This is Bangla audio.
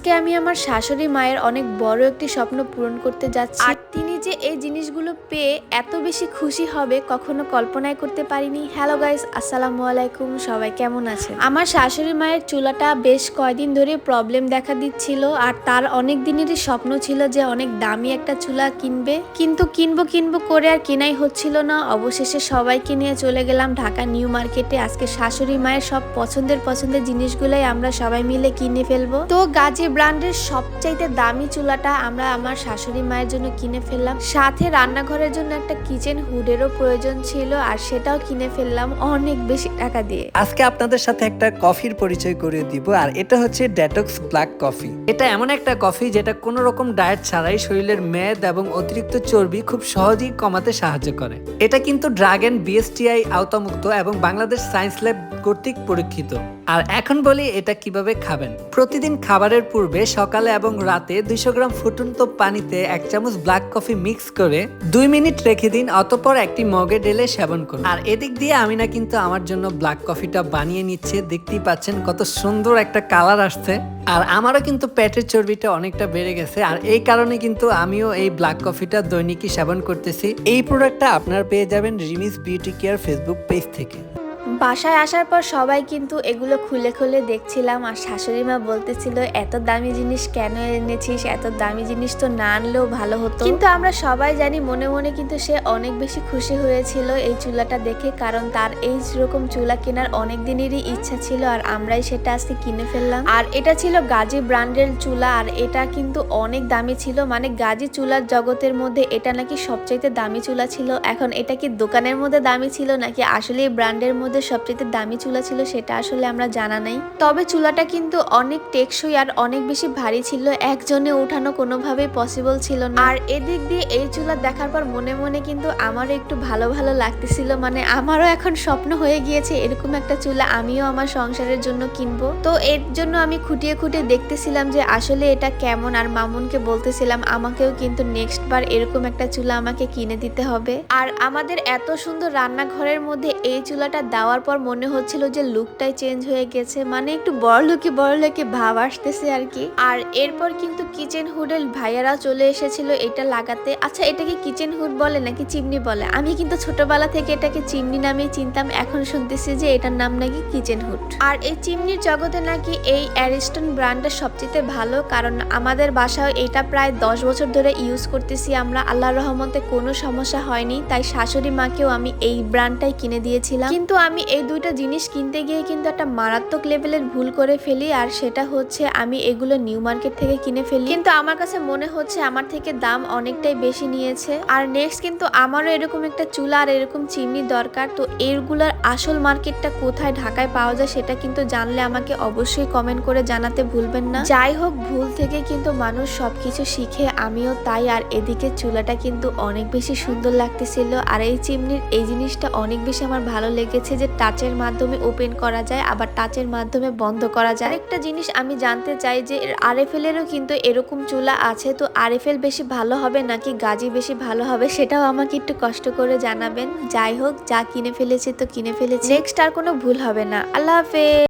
আজকে আমি আমার শাশুড়ি মায়ের অনেক বড় একটি স্বপ্ন পূরণ করতে যাচ্ছি। আর তিনি যে এই জিনিসগুলো পেয়ে এত বেশি খুশি হবে কখনো কল্পনাই করতে পারিনি। হ্যালো গাইস আসসালামু আলাইকুম। সবাই কেমন আছেন? আমার শাশুড়ি মায়ের চুলাটা বেশ কয়দিন ধরে প্রবলেম দেখা দিচ্ছিল আর তার অনেক দিনেরই স্বপ্ন ছিল যে অনেক দামি একটা চুলা কিনবে। কিন্তু কিনবো কিনবো করে আর কেনাই হচ্ছিল না। অবশেষে সবাইকে নিয়ে চলে গেলাম ঢাকা নিউ মার্কেটে। আজকে শাশুড়ি মায়ের সব পছন্দের পছন্দের জিনিসগুলাই আমরা সবাই মিলে কিনে ফেলব। তো গাজী ব্র্যান্ডের সবচাইতে দামি চুলাটা আমরা আমার শাশুড়ি মায়ের জন্য কিনে ফেললাম। সাথে রান্নাঘরের জন্য একটা কিচেন হুডেরও প্রয়োজন ছিল আর সেটাও কিনে ফেললাম অনেক বেশি টাকা দিয়ে। আজকে আপনাদের সাথে একটা কফির পরিচয় করিয়ে দিব আর এটা হচ্ছে ডেটক্স ব্ল্যাক কফি এটা এমন একটা কফি যেটা কোনো রকম ডায়েট ছাড়াই শরীরের মেদ এবং অতিরিক্ত চর্বি খুব সহজেই কমাতে সাহায্য করে। এটা কিন্তু ড্রাগ বিএসটিআই আওতামুক্ত এবং বাংলাদেশ সায়েন্স ল্যাব কর্তৃক পরীক্ষিত। আর এখন বলি এটা কীভাবে খাবেন। প্রতিদিন খাবারের পূর্বে সকালে এবং রাতে দুইশো গ্রাম ফুটন্ত পানিতে এক চামচ ব্ল্যাক কফি মিক্স করে দুই মিনিট রেখে দিন, অতপর একটি মগে ঢেলে সেবন করুন। আর এদিক দিয়ে আমি না কিন্তু আমার জন্য ব্ল্যাক কফিটা বানিয়ে নিচ্ছে। দেখতেই পাচ্ছেন কত সুন্দর একটা কালার আসছে। আর আমারও কিন্তু পেটের চর্বিটা অনেকটা বেড়ে গেছে। আর এই কারণে কিন্তু আমিও এই ব্ল্যাক কফিটা দৈনিকই সেবন করতেছি। এই প্রোডাক্টটা আপনারা পেয়ে যাবেন Rimi's beauty care Facebook page থেকে। বাসায় আসার পর সবাই কিন্তু এগুলো খুলে খুলে দেখছিলাম আর শাশুড়ি মা বলতেছিল, এত দামি জিনিস কেন এনেছিস? এত দামি জিনিস তো না আনলেও ভালো হতো। কিন্তু আমরা সবাই জানি মনে মনে কিন্তু সে অনেক বেশি খুশি হয়েছিল এই চুলাটা দেখে, কারণ তার এই রকম চুলা কেনার অনেক দিনেরই ইচ্ছা ছিল আর আমরাই সেটা আজকে কিনে ফেললাম। আর এটা ছিল গাজী ব্র্যান্ডের চুলা আর এটা কিন্তু অনেক দামি ছিল মানে গাজী চুলার জগতের মধ্যে এটা নাকি সবচাইতে দামি চুলা ছিল? এখন এটা কি দোকানের মধ্যে দামি ছিল নাকি আসলে এই ব্র্যান্ডের মধ্যে সবচেয়ে দামি চুলা ছিল সেটা আসলে আমরা জানা নাই। তবে চুলাটা কিন্তু অনেক টেকসই আর অনেক বেশি ভারী ছিল, একজনে উঠানো কোনোভাবেই পসিবল ছিল না। আর এদিক দিয়ে এই চুলা দেখার পর মনে মনে কিন্তু আমারও একটু ভালো ভালো লাগতেছিল মানে আমারও এখন স্বপ্ন হয়ে গিয়েছে এরকম একটা চুলা আমিও আমার সংসারের জন্য কিনবো। তো এর জন্য আমি খুঁটিয়ে খুঁটিয়ে দেখতেছিলাম যে আসলে এটা কেমন, আর মামুনকে বলতেছিলাম, আমাকেও কিন্তু নেক্সট বার এরকম একটা চুলা আমাকে কিনে দিতে হবে। আর আমাদের এত সুন্দর রান্নাঘরের মধ্যে এই চুলাটা দেওয়ার পর মনে হচ্ছিল যে লুকটাই চেঞ্জ হয়ে গেছে মানে একটু বড় লোকে বড় লোকে ভাব আসতেছে আর কি। আর এরপর কিন্তু কিচেন হুডের ভাইয়ারাও চলে এসেছিল এটা লাগাতে। আচ্ছা এটাকে কিচেন হুড বলে নাকি চিমনি বলে? আমি কিন্তু ছোটবেলা থেকে এটাকে চিমনি নামে চিনতাম, এখন শুনতেছি যে এটার নাম নাকি কিচেন হুড আর এই চিমনির জগতে নাকি এই অ্যারিস্টন ব্র্যান্ডটা সবচেয়ে ভালো, কারণ আমাদের বাসায় এটা প্রায় দশ বছর ধরে ইউজ করতেছি আমরা। আল্লাহ রহমতে কোনো সমস্যা হয়নি, তাই শাশুড়ি মাকেও আমি এই ব্র্যান্ডটাই কিনে দিয়েছিলাম। কিন্তু আমি এই দুইটা জিনিস কিনতে গিয়ে কিন্তু একটা মারাত্মক লেভেলের ভুল করে ফেলি, আর সেটা হচ্ছে আমি এগুলো নিউ মার্কেট থেকে কিনে ফেলি। কিন্তু আমার কাছে মনে হচ্ছে আমার থেকে দাম অনেকটাই বেশি নিয়েছে। আর নেক্সট কিন্তু আমারও এরকম একটা চুলা আর এরকম চিমনি দরকার, তো এরগুলার আসল মার্কেটটা কোথায় ঢাকায় পাওয়া যায় সেটা কিন্তু জানলে আমাকে অবশ্যই কমেন্ট করে জানাতে ভুলবেন না। যাই হোক, ভুল থেকে কিন্তু মানুষ সবকিছু শিখে, আমিও তাই। আর এদিকে চুলাটা কিন্তু অনেক বেশি সুন্দর লাগতেছিল, আর এই চিমনির এই জিনিসটা অনেক বেশি আমার ভালো লেগেছে যে টাচের মাধ্যমে ওপেন করা যায়, আবার টাচের মাধ্যমে বন্ধ করা যায়। একটা জিনিস আমি জানতে চাই যে আরএফএল এরও কিন্তু এরকম চুলা আছে, তো আরএফএল বেশি ভালো হবে নাকি গাজি বেশি ভালো হবে সেটাও আমাকে একটু কষ্ট করে জানাবেন। যাই হোক, যা কিনে ফেলেছে তো কিনে ফেলেছে। নেক্সট আর কোনো ভুল হবে না। আল্লাহ হাফেজ।